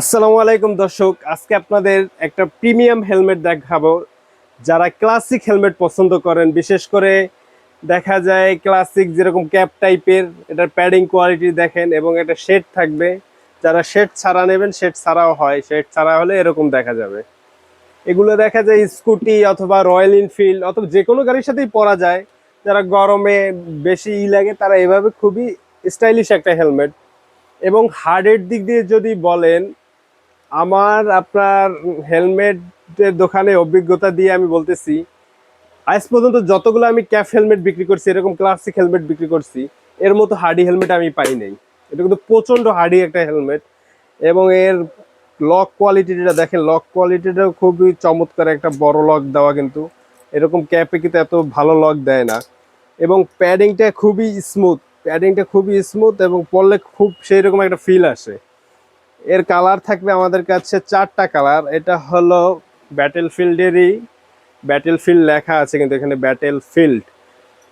আসসালামু আলাইকুম দর্শক, আজকে আপনাদের একটা প্রিমিয়াম হেলমেট দেখাবো। যারা ক্লাসিক হেলমেট পছন্দ করেন, বিশেষ করে দেখা যায় ক্লাসিক যেরকম ক্যাপ টাইপের, এটার প্যাডিং কোয়ালিটি দেখেন এবং এটা শেড থাকবে। যারা শেড ছাড়া নেবেন, শেড ছাড়াও হয়, শেড ছাড়া হলে এরকম দেখা যাবে। এগুলো দেখা যায় স্কুটি অথবা রয়্যাল এনফিল্ড অথবা যে কোনো গাড়ির সাথেই পরা যায়। যারা গরমে বেশি ই লাগে, তারা এভাবে খুবই স্টাইলিশ একটা হেলমেট। এবং হার্ডের দিক দিয়ে যদি বলেন আমার আপনার হেলমেটের দোকানে অভিজ্ঞতা দিয়ে আমি বলতেছি, আজ পর্যন্ত যতগুলো আমি ক্যাফ হেলমেট বিক্রি করছি, এরকম ক্লাসিক হেলমেট বিক্রি করছি, এর মতো হার্ডি হেলমেট আমি পাই নাই। এটা কিন্তু প্রচণ্ড হার্ডি একটা হেলমেট এবং এর লক কোয়ালিটিটা দেখেন, লক কোয়ালিটিটা খুবই চমৎকার একটা বড় লক দেওয়া কিন্তু। এরকম ক্যাপে কিন্তু এত ভালো লক দেয় না। এবং প্যাডিংটা খুবই স্মুথ প্যাডিংটা খুবই স্মুথ এবং পরলে খুব সেই রকম একটা ফিল আসে। এর কালার থাকবে আমাদের কাছে চারটা কালার। এটা হলো ব্যাটেল ফিল্ডেরই ব্যাটেল ফিল্ড লেখা আছে কিন্তু এখানে ব্যাটেল ফিল্ড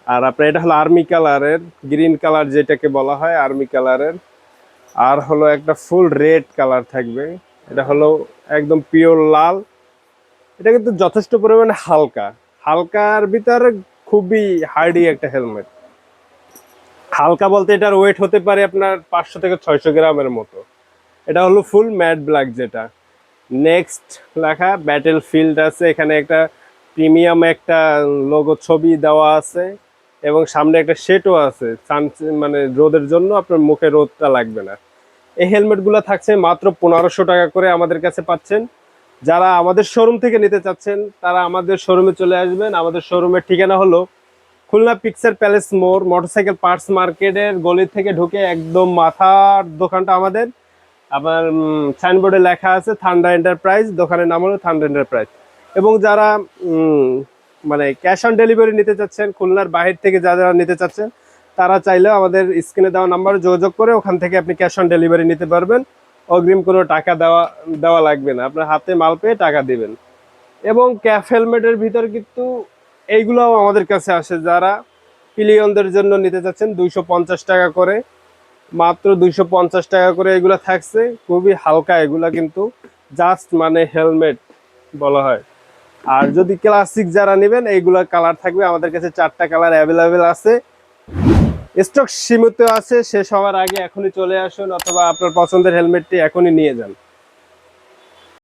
আর আপনার এটা হলো আর্মি কালারের, গ্রিন কালার যেটাকে বলা হয় আর্মি কালারের। আর হলো একটা ফুল রেড কালার থাকবে। এটা হলো একদম পিওর লাল। এটা কিন্তু যথেষ্ট পরিমাণে হালকা। হালকার ভিতরে খুবই হার্ডি একটা হেলমেট। হালকা বলতে এটার ওয়েট হতে পারে আপনার পাঁচশো থেকে ছয়শো গ্রামের মতো। এটা হলো ফুল ম্যাট ব্ল্যাক যেটা। নেক্সট লেখা ব্যাটেল ফিল্ড আছে, এখানে একটা প্রিমিয়াম একটা লোগো ছবি দেওয়া আছে এবং সামনে একটা শেটও আছে। সান মানে রোদের জন্য আপনার মুখে রোদটা লাগবে না। এই হেলমেটগুলো থাকছে মাত্র পনেরোশো টাকা করে আমাদের কাছে পাচ্ছেন। যারা আমাদের শোরুম থেকে নিতে চাচ্ছেন, তারা আমাদের শোরুমে চলে আসবেন। আমাদের শোরুমের ঠিকানা হলো খুলনা পিকচার প্যালেস মোড় মোটরসাইকেল পার্টস মার্কেটের গলি থেকে ঢুকে একদম মাথার দোকানটা আমাদের। আবার সাইনবোর্ডে লেখা আছে থান্ডা এন্টারপ্রাইজ দোকানের নাম হলো থান্ডার এন্টারপ্রাইজ এবং যারা মানে ক্যাশ অন ডেলিভারি নিতে চাচ্ছেন, খুলনার বাহির থেকে যারা যারা নিতে চাচ্ছেন, তারা চাইলেও আমাদের স্ক্রিনে দেওয়া নাম্বারে যোগাযোগ করে ওখান থেকে আপনি ক্যাশ অন ডেলিভারি নিতে পারবেন। অগ্রিম কোনো টাকা দেওয়া দেওয়া লাগবে না। আপনার হাতে মাল পেয়ে টাকা দিবেন। এবং ক্যাফ হেলমেটের ভিতর কিন্তু এইগুলোও আমাদের কাছে আসে। যারা পিলিয়নদের জন্য নিতে চাচ্ছেন, দুইশো পঞ্চাশ টাকা করে মাত্র দুইশো পঞ্চাশ টাকা করে এগুলো থাকছে। খুবই হালকা এগুলা কিন্তু জাস্ট মানে হেলমেট বলা হয়। আর যদি ক্লাসিক যারা নেবেন এইগুলা কালার থাকবে। আমাদের কাছে চারটা কালার অ্যাভেলেবেল আছে। স্টক সীমিত আছে, শেষ হওয়ার আগে এখনই চলে আসুন অথবা আপনার পছন্দের হেলমেটটি এখনই নিয়ে যান।